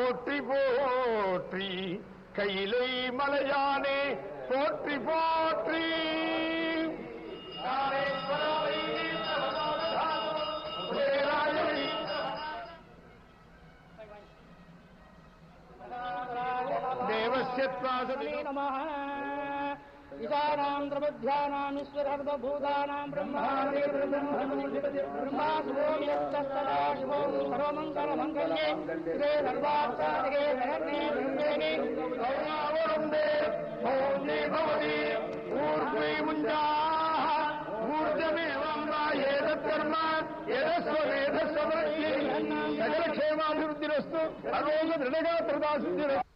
போற்றி கையிலை மலையானே போற்றி போற்றி. தேவஸ்ய மே நமः ईशानां द्रवध्यानामीश्वरर्वभूतानां ब्रह्माणे ब्रह्मा शिवो सर्वमङ्गलमङ्गल्ये श्रे सर्वार्तादिके धरणे ब्रह्मेणे गौरावरुन्दे भवने भवति ऊर्ध्वे मुञ्जाः ऊर्जमेवाम्बाये तत्कर्म यदस्व वेदस्व प्रज्ञे नगरक्षेमाभिवृद्धिरस्तु अरोग दृढगात्रदासिद्धिरस्तु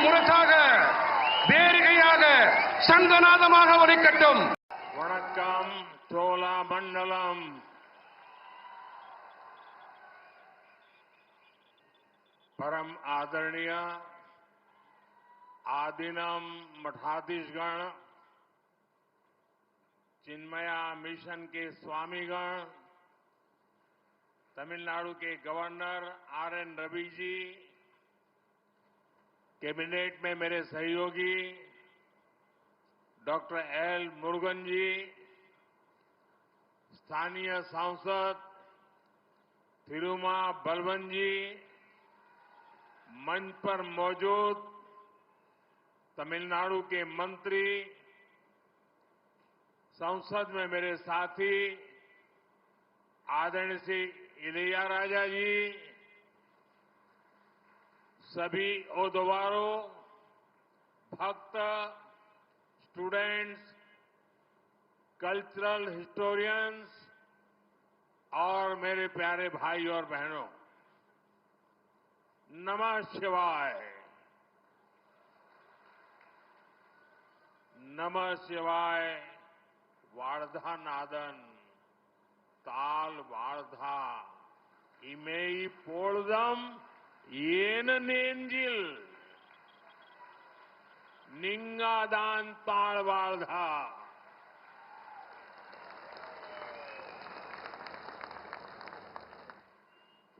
பேரரசின் முரசாக வேரிகையாக சங்கநாதமாக ஒலிக்கட்டும் வணக்கம் சோழா மண்டலம் परम आदरणीय आदिनम मठाधीशगण चिन्मया मिशन के स्वामीगण तमिलनाडु के governor R N Ravi ji cabinet में मेरे सहयोगी, डॉक्टर एल मुरुगन जी, स्थानीय सांसद थिरुमा बलवन जी, मंच पर मौजूद तमिलनाडु के मंत्री, संसद में मेरे साथी आदरणीय श्री इलिया राजा जी सभी ओदवारों भक्त स्टूडेंट्स कल्चरल हिस्टोरियंस और मेरे प्यारे भाई और बहनों, नमः शिवाय। नमः शिवाय वार्धा नादन ताल वार्धा, इमेई पोळदम ஏன நேஞ்சில் நீங்காதான் ಪಾಳ್ವಾಳ್ಧ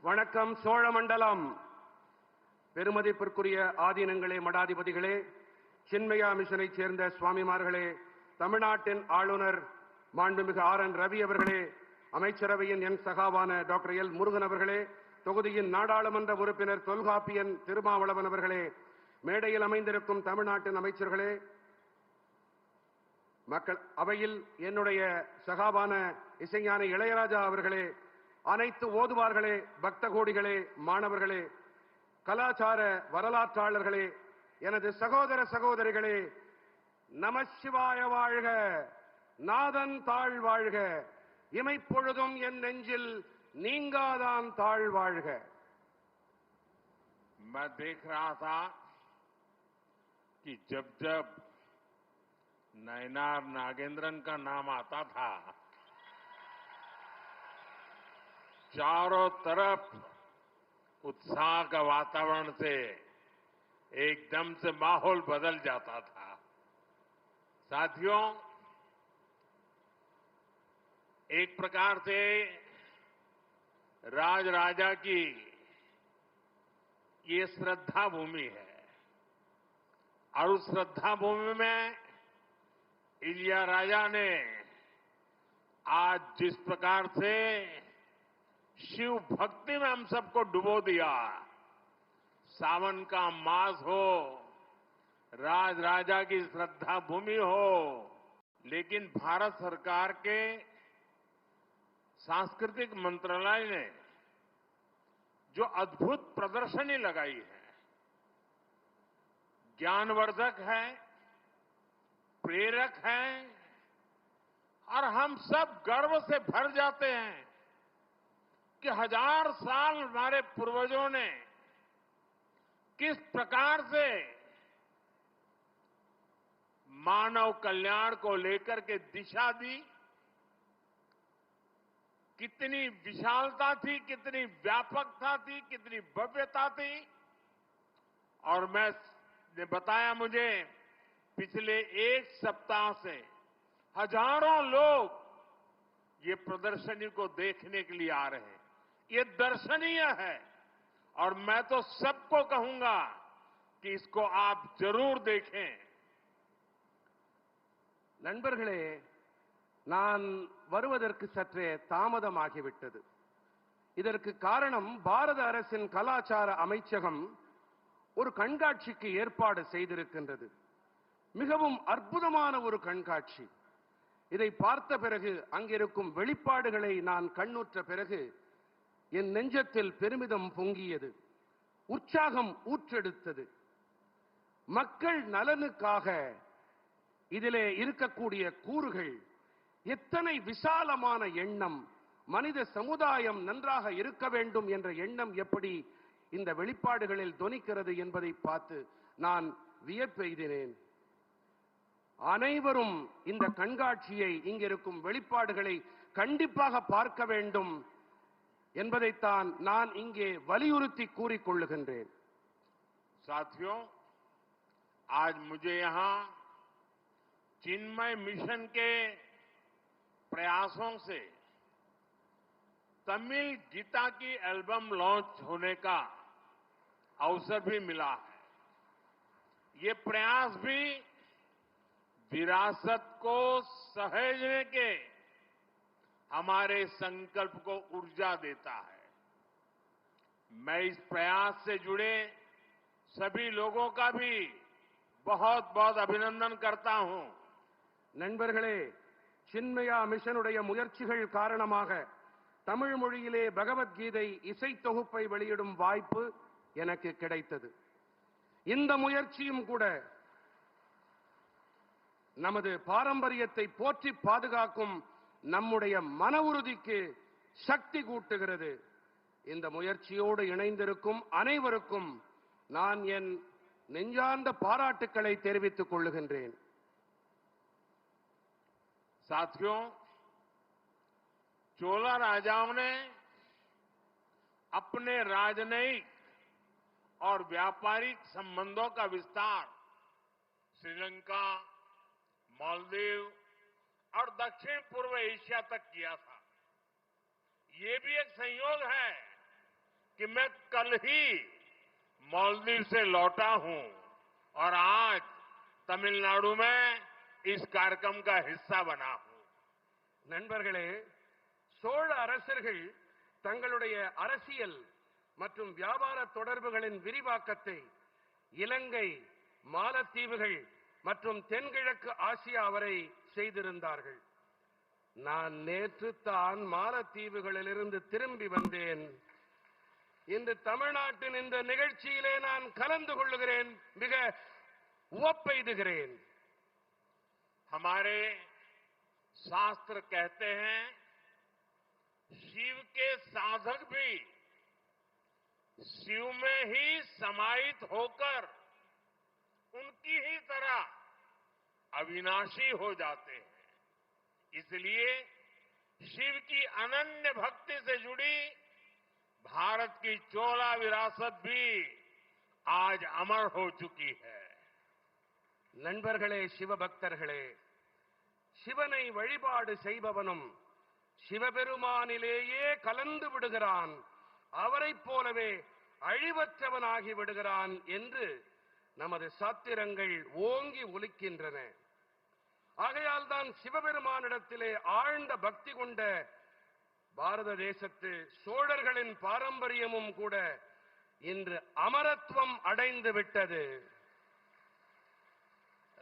வணக்கம் சோழமண்டலம் பெருமதிப்பிற்குரிய ஆதீனங்களே மடாதிபதிகளே சின்மயா மிஷனைச் சேர்ந்த சுவாமிமார்களே தமிழ்நாட்டின் ஆளுநர் மாண்புமிகு ஆர் என் ரவி அவர்களே அமைச்சரவையின் என் சகாவான டாக்டர் எல் முருகன் அவர்களே தொகுதியின் நாடாளுமன்ற உறுப்பினர் தொல்காப்பியன் திருமாவளவன் அவர்களே மேடையில் அமைந்திருக்கும் தமிழ்நாட்டின் அமைச்சர்களே மக்கள் அவையில் என்னுடைய சகாபான இசைஞான இளையராஜா அவர்களே அனைத்து ஓதுவார்களே பக்த கோடிகளே மாணவர்களே கலாச்சார வரலாற்றாளர்களே எனது சகோதர சகோதரிகளே நமசிவாய வாழ்க நாதன் தாழ் வாழ்க இமைப்பொழுதும் என் நெஞ்சில் நீங்காதான் தாழ் வாழ்க मैं देख रहा था कि जब जब नयनार नागेंद्रन का नाम आता था चारों तरफ उत्साह का वातावरण से एकदम से माहौल बदल जाता था साथियों एक प्रकार से राज राजा की ये श्रद्धा भूमि है। और उस श्रद्धा भूमि में इलिया राजा ने आज जिस प्रकार से शिव भक्ति में हम सबको डुबो दिया, सावन का मास हो राज राजा की श्रद्धा भूमि हो, लेकिन भारत सरकार के सांस्कृतिक मंत्रालय ने जो अद्भुत प्रदर्शनी लगाई है, ज्ञानवर्धक है, प्रेरक है, और हम सब गर्व से भर जाते हैं कि हज़ार साल हमारे पूर्वजों ने किस प्रकार से मानव कल्याण को लेकर के दिशा दी कितनी विशालता थी कितनी व्यापकता थी कितनी भव्यता थी और मैं ने बताया मुझे पिछले एक सप्ताह से हजारों लोग ये प्रदर्शनी को देखने के लिए आ रहे हैं ये दर्शनीय है और मैं तो सबको कहूंगा कि इसको आप जरूर देखें நண்பர்களே நான் வருவதற்கு சற்றே தாமதமாகிவிட்டது. இதற்கு காரணம் பாரத அரசின் கலாச்சார அமைச்சகம் ஒரு கண்காட்சிக்கு ஏற்பாடு செய்திருக்கின்றது. மிகவும் அற்புதமான ஒரு கண்காட்சி. இதை பார்த்த பிறகு அங்கிருக்கும் வெளிப்பாடுகளை நான் கண்ணுற்ற பிறகு என் நெஞ்சத்தில் பெருமிதம் பொங்கியது. உற்சாகம் ஊற்றெடுத்தது. மக்கள் நலனுக்காக இதிலே இருக்கக்கூடிய கூறுகள் எத்தனை விசாலமான எண்ணம் மனித சமுதாயம் நன்றாக இருக்க வேண்டும் என்ற எண்ணம் எப்படி இந்த வெளிப்பாடுகளில் தொனிக்கிறது என்பதை பார்த்து நான் வியப்பெய்தினேன் அனைவரும் இந்த கண்காட்சியை இங்கிருக்கும் வெளிப்பாடுகளை கண்டிப்பாக பார்க்க வேண்டும் என்பதைத்தான் நான் இங்கே வலியுறுத்தி கூறிக்கொள்ளுகின்றேன் साथियों आज मुझे यहां चिन्मय मिशन के प्रयासों से तमिल गीता की एल्बम लॉन्च होने का अवसर भी मिला है ये प्रयास भी विरासत को सहेजने के हमारे संकल्प को ऊर्जा देता है मैं इस प्रयास से जुड़े सभी लोगों का भी बहुत बहुत अभिनंदन करता हूं நண்பர்களே சின்மயா மிஷனுடைய முயற்சிகள் காரணமாக தமிழ் மொழியிலே பகவத்கீதை இசை தொகுப்பை வெளியிடும் வாய்ப்பு எனக்கு கிடைத்தது. இந்த முயற்சியும் கூட நமது பாரம்பரியத்தை போற்றி பாதுகாக்கும் நம்முடைய மன உறுதிக்கு சக்தி கூட்டுகிறது. இந்த முயற்சியோடு இணைந்திருக்கும் அனைவருக்கும் நான் என் நெஞ்சார்ந்த பாராட்டுக்களை தெரிவித்துக் கொள்ளுகின்றேன். साथियों, चोला राजाओं ने अपने राजनयिक और व्यापारिक संबंधों का विस्तार श्रीलंका, मालदीव और दक्षिण पूर्व एशिया तक किया था। ये भी एक संयोग है कि मैं कल ही मालदीव से लौटा हूँ और आज तमिलनाडु में இஸ் கார்கம் கா ஹிஸ்ஸாவனா நண்பர்களே சோழ அரசர்கள் தங்களுடைய அரசியல் மற்றும் வியாபார தொடர்புகளின் விரிவாக்கத்தை இலங்கை மாலத்தீவுகள் மற்றும் தென்கிழக்கு ஆசியா வரை செய்திருந்தார்கள் நான் நேற்று தான் மாலத்தீவுகளிலிருந்து திரும்பி வந்தேன் இன்று தமிழ்நாட்டின் இந்த நிகழ்ச்சியிலே நான் கலந்து கொள்ளுகிறேன் மிக உவப்பெய்துகிறேன்। हमारे शास्त्र कहते हैं, शिव के साधक भी शिव में ही समाहित होकर उनकी ही तरह अविनाशी हो जाते हैं। इसलिए शिव की अनन्य भक्ति से जुड़ी भारत की चोला विरासत भी आज अमर हो चुकी है। நண்பர்களே சிவபக்தர்களே சிவனை வழிபாடு செய்பவனும் சிவபெருமானிலேயே கலந்து விடுகிறான். அவரைப் போலவே அழிவற்றவனாகி விடுகிறான் என்று நமது சாத்திரங்கள் ஓங்கி ஒலிக்கின்றன ஆகையால் தான் சிவபெருமானிடத்திலே ஆழ்ந்த பக்தி கொண்ட பாரத தேசத்து சோழர்களின் பாரம்பரியமும் கூட இன்று அமரத்துவம் அடைந்து விட்டது.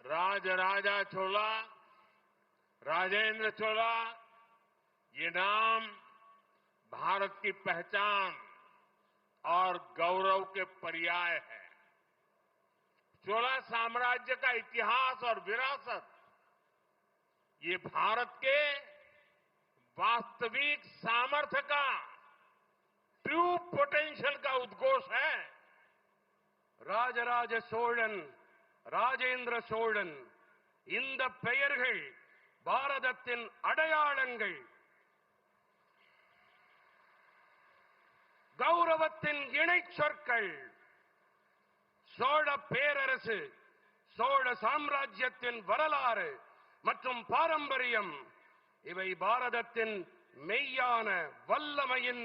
राज राजा चोला, राजेंद्र चोला, ये नाम भारत की पहचान और गौरव के पर्याय है। चोला साम्राज्य का इतिहास और विरासत, ये भारत के वास्तविक सामर्थ्य का ट्रू पोटेंशियल का उद्घोष है। राजराज सोलन ராஜேந்திர சோழன் இந்த பெயர்கள் பாரதத்தின் அடையாளங்கள். கௌரவத்தின் இணை சொற்கள். சோழ பேரரசு சோழ சாம்ராஜ்யத்தின் வரலாறு மற்றும் பாரம்பரியம் இவை பாரதத்தின் மெய்யான வல்லமையின்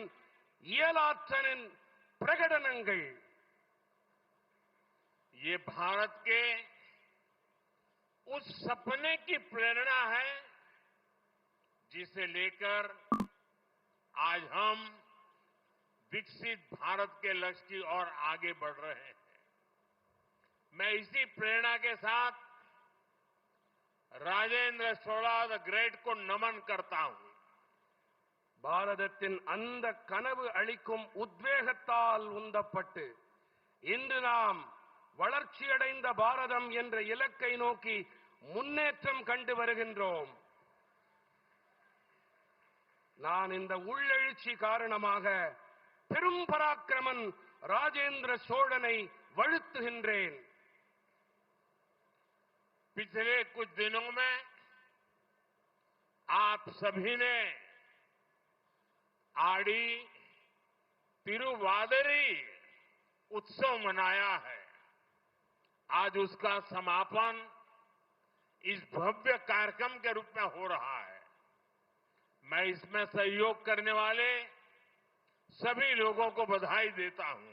இயலாற்றனின் பிரகடனங்கள். ये भारत के उस सपने की प्रेरणा है जिसे लेकर आज हम विकसित भारत के लक्ष्य की ओर आगे बढ़ रहे हैं मैं इसी प्रेरणा के साथ राजेंद्र चोला द ग्रेट को नमन करता हूं பாரதத்தின் அந்த கனவு அளிக்கும் உத்வேகத்தால் உந்தப்பட்டு இன்று நாம் வளர்ச்சியடைந்த பாரதம் என்ற இலக்கை நோக்கி முன்னேற்றம் கண்டு வருகின்றோம் நான் இந்த உள்ளெழுச்சி காரணமாக பெரும் பராக்கிரமன் ராஜேந்திர சோழனை வழுத்துகின்றேன் पिछले कुछ दिनों में आप सभी ने आड़ी तिरुवादरी उत्सव मनाया है आज उसका समापन इस भव्य कार्यक्रम के रूप में हो रहा है मैं इसमें सहयोग करने वाले सभी लोगों को बधाई देता हूं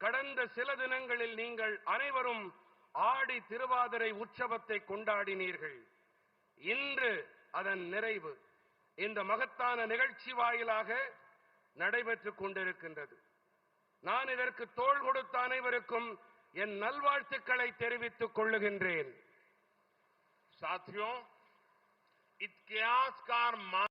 கடந்த சில தினங்களில் நீங்கள் அனைவரும் ஆடி திருவாதிரை உற்சவத்தை கொண்டாடினீர்கள் இன்று அதன் நிறைவு இந்த மகத்தான நிகழ்ச்சி வாயிலாக நடைபெற்றுக் கொண்டிருக்கின்றது நான் இதற்கு தோள் கொடுத்த அனைவருக்கும் என் நல்வாழ்த்துக்களை தெரிவித்துக் கொள்ளுகின்றேன் साथियों इतिहासकार मान